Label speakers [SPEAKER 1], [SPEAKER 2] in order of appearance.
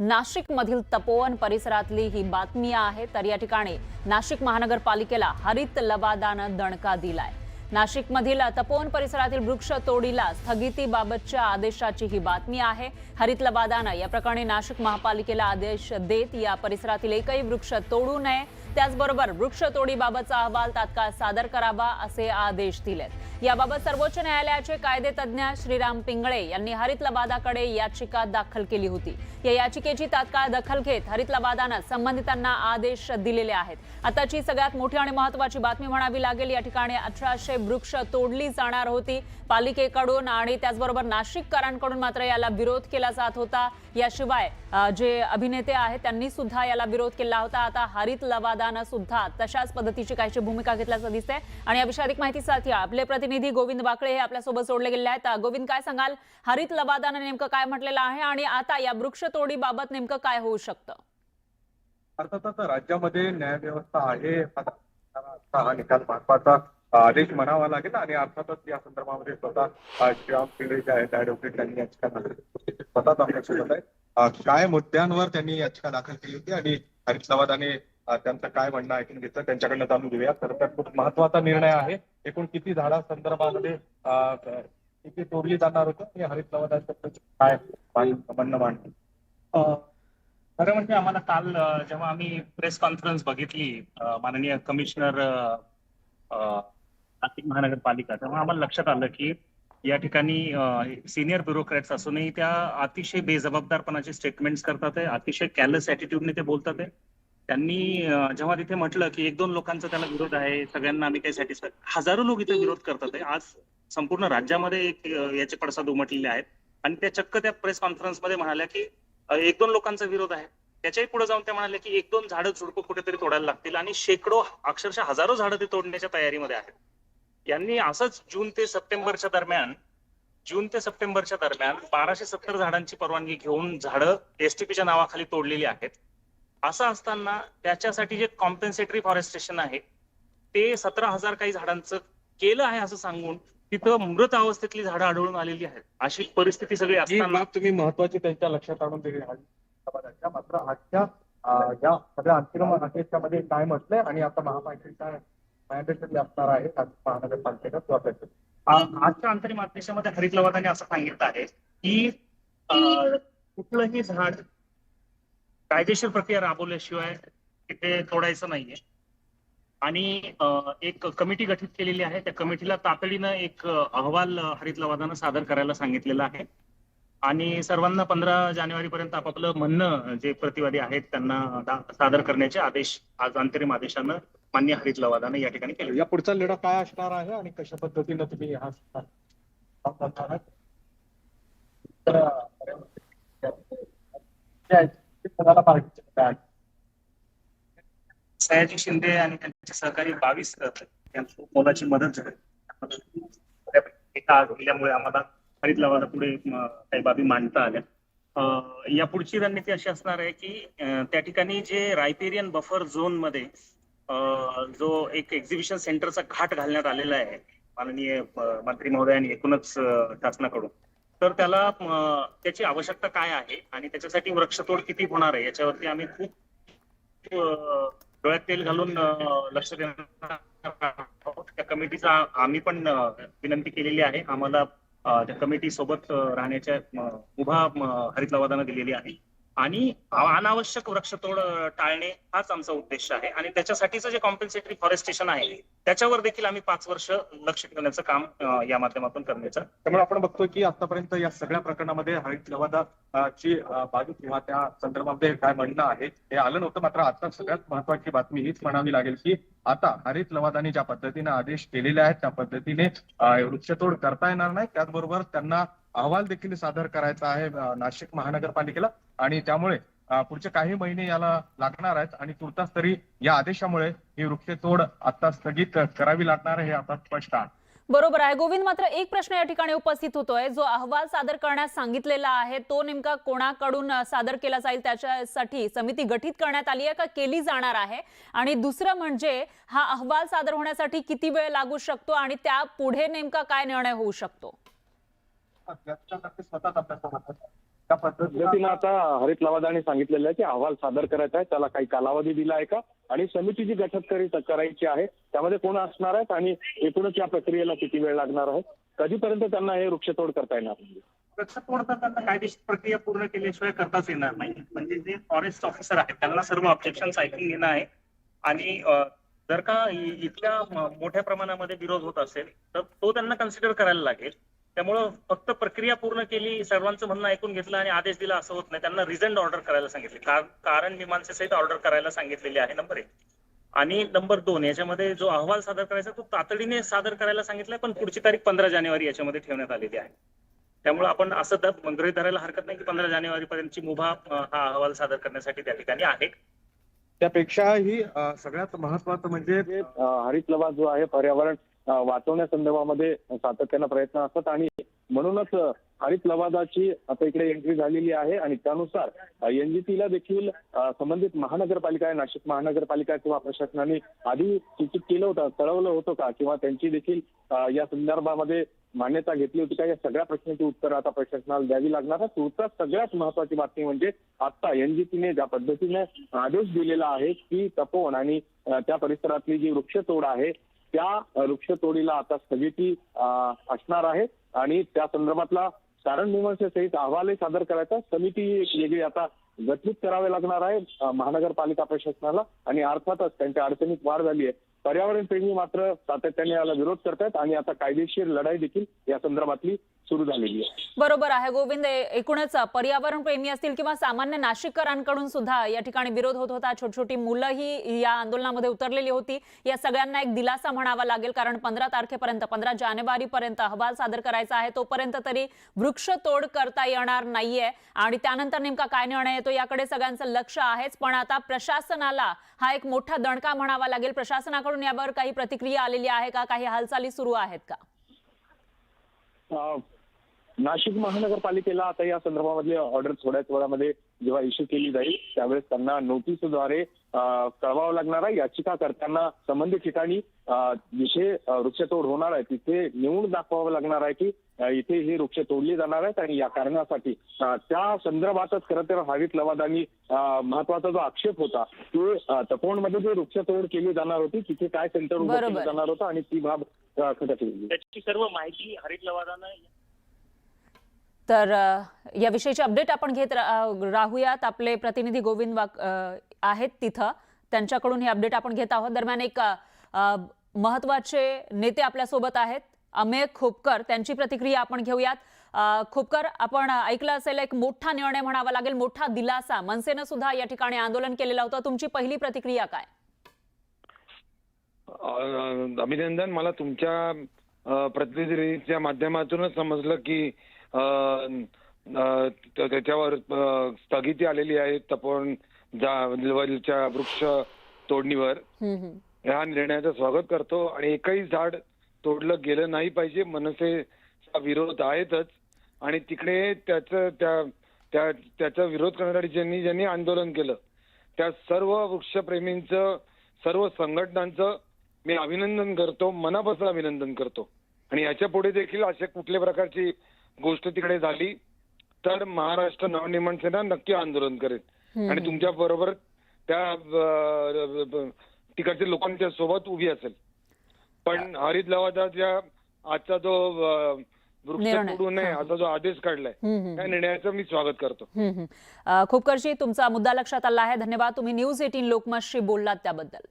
[SPEAKER 1] नाशिक मधील तपोवन परिसरातली ही बातमी आहे. तर या ठिकाणी नाशिक महानगरपालिकेला हरित लवादानं दणका दिलाय. नाशिक मधील तपोवन परिसरातील वृक्ष तोडीला स्थगितीबाबतच्या आदेशाची ही बातमी आहे. हरित लवादानं या प्रकरणी नाशिक महापालिकेला आदेश देत या परिसरातील एकही वृक्ष तोडू नये. त्याचबरोबर वृक्षतोडीबाबतचा अहवाल तात्काळ सादर करावा असे आदेश दिलेत. याबाबत सर्वोच्च न्यायालयाचे कायदे तज्ज्ञ श्रीराम पिंगळे यांनी हरित लबादाकडे याचिका दाखल केली होती. या याचिकेची तात्काळ दखल घेत हरित लबादानं संबंधितांना आदेश दिलेले आहेत. आताची सगळ्यात मोठी आणि महत्वाची बातमी म्हणावी लागेल या ठिकाणी अठराशे वृक्ष तोडली जाणार होती पालिकेकडून आणि त्याचबरोबर नाशिककरांकडून मात्र याला विरोध केला जात होता. याशिवाय जे अभिनेते आहेत त्यांनी सुद्धा याला विरोध केला होता. आता हरित लवादानं सुद्धा तशाच पद्धतीची काहीशी भूमिका घेतल्याचं दिसतंय. आणि या विषयी अधिक माहितीसाठी आपले प्रतिनिधी प्रतिनिधी गोविंद बाकळे हे आपल्यासोबत जोडले गेले आहेत. गोविंद काय सांगाल? हरित लबादानं नेमकं काय म्हटलेलं आहे आणि आता या वृक्षतोडीबाबत नेमकं काय होऊ शकतं?
[SPEAKER 2] अर्थातच राज्यामध्ये न्यायव्यवस्था आहे. हा निकाल महत्त्वाचा आदेश म्हणावा लागेल आणि अर्थातच या संदर्भामध्ये स्वतः अ, श्रीराम पिंगळे जे आहेत ऍडव्होकेट त्यांनी याचिका दाखल केली स्वतःच आपल्यासोबत आहे. काय मुद्द्यांवर त्यांनी याचिका दाखल केली होती आणि हरित लवादाने त्यांचं काय म्हणणं ऐकून घेतलं. त्यांच्याकडनं जाणून घेऊया. तर त्यात खूप महत्त्वाचा निर्णय आहे. एकूण किती झाडा संदर्भामध्ये किती तोडली जाणार होतं? हे हरित लवादाचं काय म्हणणं मांडलं
[SPEAKER 3] खरं म्हणजे आम्हाला काल जेव्हा आम्ही प्रेस कॉन्फरन्स बघितली माननीय कमिशनर नाशिक महानगरपालिका तेव्हा आम्हाला लक्षात आलं की या ठिकाणी सिनियर ब्युरोक्रॅट्स असूनही त्या अतिशय बेजबाबदारपणाचे स्टेटमेंट्स करतात अतिशय कॅलस ऍटिट्यूडने ते बोलतात आहे. त्यांनी जेव्हा तिथे म्हटलं की एक दोन लोकांचा त्याला विरोध आहे सगळ्यांना आम्ही काही सॅटिस्फाय हजारो लोक इथे विरोध करतात आज संपूर्ण राज्यामध्ये एक, याचे पडसाद उमटलेले आहेत. आणि त्या चक्क त्या प्रेस कॉन्फरन्समध्ये म्हणाल्या की एक दोन लोकांचा विरोध आहे. त्याच्याही पुढे जाऊन त्या म्हणाल्या की एक दोन झाडं झुडपं कुठेतरी तोडायला लागतील आणि शेकडो अक्षरशः हजारो झाडं ते तोडण्याच्या तयारीमध्ये आहेत. यांनी असंच जून ते सप्टेंबरच्या दरम्यान जून ते सप्टेंबरच्या दरम्यान बाराशे सत्तर झाडांची परवानगी घेऊन झाडं एसटीपीच्या नावाखाली तोडलेली आहेत. असं असताना त्याच्यासाठी जे कॉम्पेन्सेटरी फॉरेस्टेशन आहे ते सतरा हजार काही झाडांचं केलं आहे असं सांगून तिथं मृत अवस्थेतली झाडं आढळून आलेली आहेत. अशी परिस्थिती सगळी
[SPEAKER 2] ही
[SPEAKER 3] असताना
[SPEAKER 2] तुम्ही महत्वाची त्यांच्या लक्षात आणून दिली. मात्र आजच्या या सगळ्या अंतिम आदेशामध्ये काय म्हटलंय? आणि आता महापालिकेचा मॅन्डेटरी असणार आहे महानगरपालिकेचा
[SPEAKER 3] आ- आजच्या अंतरिम आदेशामध्ये हरित लवादाने असं सांगितलं आहे की कुठलंही झाड कायदेशीर प्रक्रिया राबवल्याशिवाय तिथे तोडायचं नाहीये. आणि एक कमिटी गठीत केलेली आहे. त्या कमिटीला तातडीनं एक अहवाल हरित लवादानं सादर करायला सांगितलेला आहे. आणि सर्वांना पंधरा जानेवारी पर्यंत आपापलं म्हणणं जे प्रतिवादी आहेत त्यांना सादर करण्याचे आदेश आज अंतरिम आदेशानं मान्य हरित लवादानं या ठिकाणी केले.
[SPEAKER 2] या पुढचा लढा काय असणार आहे आणि कशा पद्धतीनं तुम्ही हा करणार तर, अं, जे आहे,
[SPEAKER 3] सयाजी शिंदे आणि त्यांचे सहकारी बावीस यांची मोलाची मदत झाली. एका आम्हाला हरित लवादा पुढे काही बाबी मांडता आल्या. या पुढची रणनीती अशी असणार आहे की त्या ठिकाणी जे रायपेरियन बफर झोनमध्ये जो एक एक्झिबिशन सेंटरचा घाट घालण्यात आलेला आहे माननीय मंत्री महोदयांनी एकूणच शासनाकडून. तर त्याला त्याची आवश्यकता काय आहे? आणि त्याच्यासाठी वृक्षतोड किती होणार आहे? याच्यावरती आम्ही खूप डोळ्यात तेल घालून लक्ष देणार त्या कमिटीचा आम्ही पण विनंती केलेली आहे. आम्हाला त्या कमिटी सोबत राहण्याच्या उभा मुभा हरित लवादानं दिलेली आहे. आणि अनावश्यक वृक्षतोड टाळणे हाच आमचा उद्देश आहे. आणि त्याच्यासाठीचं जे कॉम्पेन्सेटरी फॉरेस्टेशन आहे त्याच्यावर देखील आम्ही पाच वर्ष लक्ष ठेवण्याचं काम या माध्यमातून करण्याचं.
[SPEAKER 2] त्यामुळे आपण बघतोय की आतापर्यंत या सगळ्या प्रकरणामध्ये हरित लवादा ची बाजू किंवा त्या संदर्भामध्ये काय म्हणणं आहे हे आलं नव्हतं. मात्र आता सगळ्यात महत्वाची बातमी हीच म्हणावी लागेल की आता हरित लवादाने ज्या पद्धतीने आदेश केलेले आहेत त्या पद्धतीने वृक्षतोड करता येणार नाही. त्याचबरोबर त्यांना अहवाल देखील सादर करायचा आहे नाशिक महानगरपालिकेला. आणि त्यामुळे पुढचे काही महिने याला लागणार आहेत आणि तुर्तास तरी या आदेशामुळे ही वृक्षतोड आता स्थगित करावी लागणार आहे हे आता स्पष्ट आहे.
[SPEAKER 1] बरोबर आहे. गोविंद मात्र एक प्रश्न या ठिकाणी उपस्थित होतोय. जो अहवाल सादर करण्यास सांगितलेला आहे तो नेमका कोणाकडून सादर केला जाईल त्याच्यासाठी समिती गठीत करण्यात आली आहे का केली जाणार आहे? आणि दुसरं म्हणजे हा अहवाल सादर होण्यासाठी किती वेळ लागू शकतो आणि त्या पुढे नेमका काय निर्णय होऊ शकतो?
[SPEAKER 2] त्या पद्धतीनं
[SPEAKER 4] आता हरित लवादाने सांगितलेलं आहे की अहवाल सादर करायचा आहे त्याला काही कालावधी दिला आहे का? आणि समितीची गठत करी करायची आहे त्यामध्ये कोण असणार आहेत आणि एकूणच या प्रक्रियेला किती वेळ लागणार आहे? कधीपर्यंत त्यांना हे वृक्षतोड करता येणार
[SPEAKER 3] वृक्षतोड करताना कायदेशीर प्रक्रिया पूर्ण केल्याशिवाय करताच येणार नाही. म्हणजे जे फॉरेस्ट ऑफिसर आहेत त्यांना सर्व ऑब्जेक्शन ऐकून घेणं आहे. आणि जर का इ- इतक्या म- मोठ्या प्रमाणामध्ये विरोध होत असेल तर तो त्यांना कन्सिडर करायला लागेल. त्यामुळं फक्त प्रक्रिया पूर्ण केली सर्वांचं म्हणणं ऐकून घेतलं आणि आदेश दिला असं होत नाही. त्यांना रिझल्ट ऑर्डर करायला सांगितले. कार- कारण मीमांसेसहित ऑर्डर करायला सांगितलेली आहे नंबर एक. आणि नंबर दोन याच्यामध्ये जो अहवाल सादर करायचा तो तातडीने सादर करायला सांगितलाय पण पुढची तारीख पंधरा जानेवारी याच्यामध्ये ठेवण्यात आलेली आहे. त्यामुळे आपण असं द- गृहीत धरायला हरकत नाही की पंधरा जानेवारी पर्यंतची मुभा हा अहवाल सादर करण्यासाठी त्या ठिकाणी आहे.
[SPEAKER 2] त्यापेक्षाही सगळ्यात महत्वाचं म्हणजे
[SPEAKER 4] हरित लवाद जो आहे पर्यावरण वाचवण्यासंदर्भामध्ये सातत्यानं प्रयत्न असतात आणि म्हणूनच हरित लवादाची आता इकडे एंट्री झालेली आहे आणि त्यानुसार एनजीटीला देखील संबंधित महानगरपालिका आहे नाशिक महानगरपालिका किंवा प्रशासनाने आधी सूचित केलं होतं कळवलं होतं का? किंवा त्यांची देखील या संदर्भामध्ये मान्यता घेतली होती का? या सगळ्या प्रश्नांची उत्तर आता प्रशासनाला द्यावी लागणार आहे तुर्तास सगळ्यात महत्वाची बातमी म्हणजे आता एनजीटीने ज्या पद्धतीने आदेश दिलेला आहे की तपोवन आणि त्या परिसरातली जी वृक्षतोड आहे त्या वृक्षतोडीला आता स्थगिती असणार आहे. आणि त्या संदर्भातला कारण मीमांसेसहित अहवालही सादर करायचा. समिती एक वेगळी आता गठीत करावे लागणार आहे महानगरपालिका प्रशासनाला. आणि अर्थातच त्यांच्या अडचणीत वाढ झाली आहे. पर्यावरण प्रेमी मात्र सातत्याने याला विरोध करतायत आणि आता कायदेशीर लढाई देखील या संदर्भातली सुरू झालेली आहे.
[SPEAKER 1] बरोबर आहे गोविंद. एकूणच पर्यावरण प्रेमी असतील किंवा सामान्य नाशिककरांकडून सुद्धा या ठिकाणी विरोध होत होता. छोटी छोटी मुलंही या आंदोलनामध्ये उतरलेली होती. या सगळ्यांना एक दिलासा म्हणावा लागेल कारण पंधरा तारखेपर्यंत पंधरा जानेवारीपर्यंत अहवाल सादर करायचा आहे. तोपर्यंत तरी वृक्षतोड करता येणार नाहीये. आणि त्यानंतर नेमका काय निर्णय येतो याकडे सगळ्यांचं लक्ष आहेच. पण आता प्रशासनाला हा एक मोठा दणका म्हणावा लागेल. प्रशासनाकडून यावर काही प्रतिक्रिया आलेली आहे का? काही हालचाली सुरू आहेत का?
[SPEAKER 4] नाशिक महानगरपालिकेला आता या संदर्भामधली ऑर्डर थोड्याच वेळामध्ये जेव्हा इश्यू केली जाईल त्यावेळेस त्यांना नोटीसद्वारे कळवावं लागणार आहे याचिकाकर्त्यांना संबंधित ठिकाणी जिथे वृक्षतोड होणार आहे तिथे नेऊन दाखवावं लागणार आहे की इथे ही वृक्ष तोडली जाणार आहेत आणि या कारणासाठी त्या संदर्भातच खरं तर हरित लवादानी महत्त्वाचा जो आक्षेप होता की अं, तपोवनमध्ये जे वृक्षतोड केली जाणार होती तिथे काय सेंटर उभं. केलं जाणार होतं आणि ती बाब खटकली
[SPEAKER 3] त्याची सर्व माहिती हरित लवादानं
[SPEAKER 1] तर याविषयीची अपडेट आपण घेत राहूयात. आपले प्रतिनिधी गोविंद वाक आहेत तिथं. त्यांच्याकडून हे अपडेट आपण घेत आहोत. दरम्यान एक महत्त्वाचे नेते आपल्यासोबत आहेत. अमेय खोपकर. त्यांची प्रतिक्रिया आपण घेऊयात. खोपकर आपण ऐकलं असेल एक मोठा निर्णय म्हणावा लागेल. मोठा दिलासा. मनसेनं सुद्धा या ठिकाणी आंदोलन केलेलं होतं. तुमची पहिली प्रतिक्रिया काय?
[SPEAKER 5] अभिनंदन. मला तुमच्या प्रतिनिधीच्या माध्यमातूनच समजलं की त्याच्यावर स्थगिती आलेली आहे तपोवन लेवलच्या वृक्ष तोडणीवर. ह्या निर्णयाचं स्वागत करतो आणि एकही झाड तोडलं गेलं नाही पाहिजे मनसेचा विरोध आहेतच. आणि तिकडे त्याचं त्या त्या त्याचा विरोध करण्यासाठी ज्यांनी ज्यांनी आंदोलन केलं त्या सर्व वृक्षप्रेमींचं सर्व संघटनांचं मी अभिनंदन करतो मनापासून अभिनंदन करतो. आणि याच्यापुढे देखील अशा कुठल्या प्रकारची गोष्ट तिकडे झाली तर महाराष्ट्र नवनिर्माण सेना नक्की आंदोलन करेल. आणि तुमच्या बरोबर त्या तिकडच्या लोकांच्या सोबत उभी असेल. पण हरित लवादाच्या आजचा जो वृक्ष. तोडू नये. असा जो आदेश काढलाय. त्या निर्णयाचं मी स्वागत करतो.
[SPEAKER 1] तुमचा मुद्दा लक्षात आला आहे. धन्यवाद. तुम्ही न्यूज एटीन लोकमतशी बोललात त्याबद्दल.